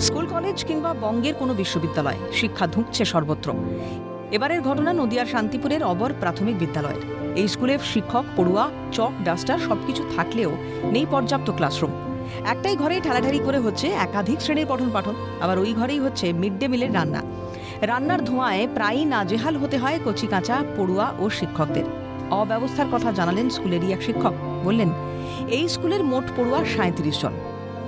School, college কিংবা বঙ্গের কোনো বিশ্ববিদ্যালয়, শিক্ষা ধুঁকছে সর্বত্র। এবারের ঘটনা নদিয়ার শান্তিপুরের অবর প্রাথমিক বিদ্যালয়ের। এই স্কুলের শিক্ষক, পড়ুয়া, চক, ডাস্টার সবকিছু থাকলেও নেই পর্যাপ্ত ক্লাসরুম। একটাই ঘরে ঠেলাঠালি করে হচ্ছে একাধিক শ্রেণির পঠন পাঠন আবার ওই ঘরেই হচ্ছে মিড ডে মিলের রান্না। রান্নার ধোঁয়ায় প্রায়ই নাজেহাল হতে হয় কচি কাঁচা, পড়ুয়া ও শিক্ষকদের। অব্যবস্থার কথা জানালেন স্কুলেরই এক শিক্ষক। বললেন, এই স্কুলের মোট পড়ুয়া সাঁত্রিশ জন।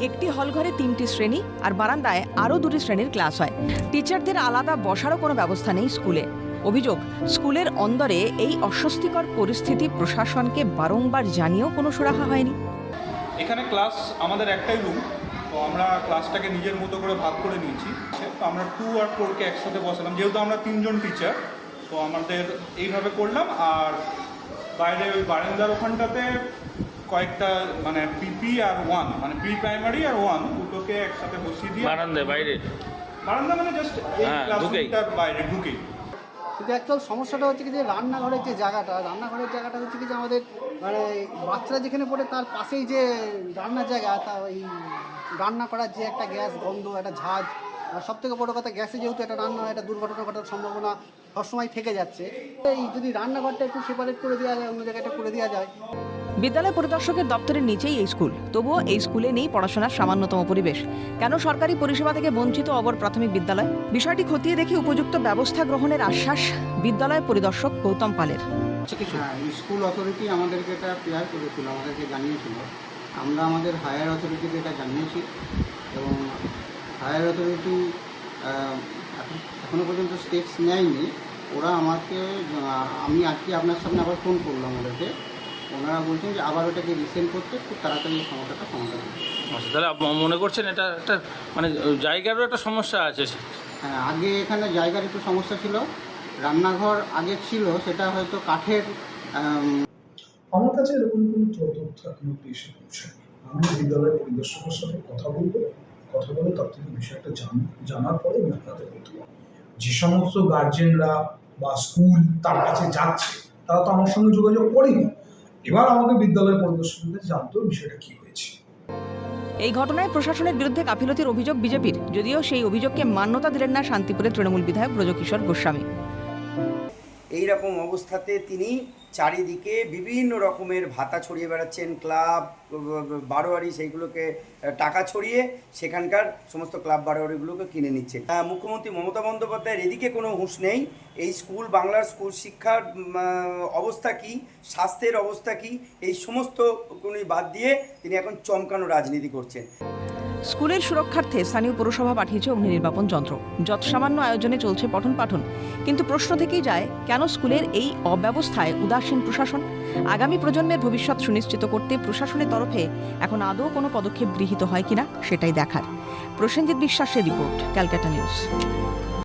একটি হলঘরে তিনটি শ্রেণি আর বারান্দায় আরও দুটি শ্রেণির ক্লাস হয়। টিচারদের আলাদা বসারও কোনো ব্যবস্থা নেই স্কুলে। অভিযোগ, স্কুলের অন্দরে এই অস্বস্তিকর পরিস্থিতি প্রশাসনকে বারংবার জানিয়েও কোনো সুরাহা হয়নি। এখানে ক্লাস, আমাদের একটাই রুম তো আমরা ক্লাসটাকে নিজের মতো করে ভাগ করে নিয়েছি। তো আমরা টু আর ফোরকে একসাথে বসালাম। যেহেতু আমরা তিনজন টিচার তো আমাদের এইভাবে করলাম আর বাইরে ওই বারান্দার ওখানটাতে কয়েকটা মানে পিপি আর ওয়ান মানে প্রি প্রাইমারি আর ওয়ান দুটোকে একসাথে বসিয়ে দিয়ে বারান্দায় বাইরে। বারান্দা মানে জাস্ট এই হ্যাঁ, ক্লাসরুমটার বাইরে ঢুকেই। কিন্তু অ্যাকচুয়াল সমস্যাটা হচ্ছে কি যে রান্নাঘরের যে জায়গাটা রান্নাঘরের জায়গাটা হচ্ছে কি যে আমাদের মানে বাচ্চারা যেখানে পড়ে তার পাশেই যে রান্নার জায়গা তা ওই রান্না করার যে একটা গ্যাস গন্ধ একটা ঝাঁজ আর সব থেকে বড়ো কথা গ্যাসে যেহেতু একটা রান্না হয় একটা দুর্ঘটনা ঘটার সম্ভাবনা সবসময় থেকে যাচ্ছে। এই যদি রান্নাঘরটা একটু সেপারেট করে দেওয়া যায় অন্য জায়গাটা করে দেওয়া যায়। বিদ্যালয় পরিদর্শকের দপ্তরের নিচেই এই স্কুল। তবুও এই স্কুলে নেই পড়াশোনার সামান্যতম পরিবেশ। কেন সরকারি পরিষেবা থেকে বঞ্চিত অবর প্রাথমিক বিদ্যালয়? বিষয়টি খতিয়ে দেখে উপযুক্ত ব্যবস্থা গ্রহণের আশ্বাস বিদ্যালয় পরিদর্শক গৌতম পালের। হ্যাঁ স্কুল অথরিটি আমাদেরকে এটা প্রেয়ার করেছিল আমাদেরকে জানিয়েছিল। আমরা আমাদের হায়ার অথরিটিকে এটা জানিয়েছি এবং হায়ার অথরিটি এখনও পর্যন্ত স্টেপস নেয়নি। ওরা আমাকে আমি আজকে আপনার সামনে আবার ফোন করলাম ওদেরকে ওনারা বলছেন যে আবার ওটাকে রিসেন্ড করতে খুব তাড়াতাড়ি এই সমস্যাটা সমাধান হবে। আচ্ছা তাহলে আপ- মনে করছেন এটা একটা মানে জায়গারও একটা সমস্যা আছে? হ্যাঁ আগে এখানে জায়গার একটু সমস্যা ছিল। রান্নাঘর আগে ছিল সেটা হয়তো কাঠের আম, আমার কাছে এরকম কোনো তথ্য এখনও অব্দি এসে পৌঁছায়নি আমি বিদ্যালয় পরিদর্শকের সাথে কথা বলব। কথা বলে তার থেকে বিষয়টা জান জানার পরে আমি আপনাদের বলতে পারব। যে সমস্ত গার্জেনরা বা স্কুল তার কাছে যাচ্ছে তারা তো আমার সঙ্গে যোগাযোগ করেনি। এবার আমাকে বিদ্যালয় পরিদর্শকদের জানতো জানতে বিষয়টা কি হয়েছে। এই ঘটনায় প্রশাসনের বিরুদ্ধে কাফিলতির অভিযোগ বিজেপির যদিও সেই অভিযোগকে মান্যতা দিলেন না শান্তিপুরের তৃণমূল বিধায়ক ব্রজকিশোর গোস্বামী। এইরকম অবস্থাতে তিনি চারিদিকে বিভিন্ন রকমের ভাতা ছড়িয়ে বেড়াচ্ছেন ক্লাব বারোয়ারি সেইগুলোকে টাকা ছড়িয়ে সেখানকার সমস্ত ক্লাব বারোয়ারিগুলোকে কিনে নিচ্ছে আহ, মুখ্যমন্ত্রী মমতা বন্দ্যোপাধ্যায়ের এদিকে কোনো হুঁশ নেই। এই স্কুল বাংলার স্কুল শিক্ষার অবস্থা কি? স্বাস্থ্যের অবস্থা কি? এই সমস্ত উনি বাদ দিয়ে তিনি এখন চমকানো রাজনীতি করছেন। স্কুলের সুরক্ষার্থে স্থানীয় পুরসভা পাঠিয়েছে অগ্নি নির্বাপন যন্ত্র যৎসামান্য আয়োজনে চলছে পঠন পাঠন, কিন্তু প্রশ্ন থেকেই যায়, কেন স্কুলের এই অব্যবস্থায় উদাসীন প্রশাসন? আগামী প্রজন্মের ভবিষ্যৎ সুনিশ্চিত করতে প্রশাসনের তরফে এখন আদৌ কোনো পদক্ষেপ গৃহীত হয় কিনা, সেটাই দেখার। প্রসেনজিৎ বিশ্বাসের রিপোর্ট, ক্যালকাটা নিউজ।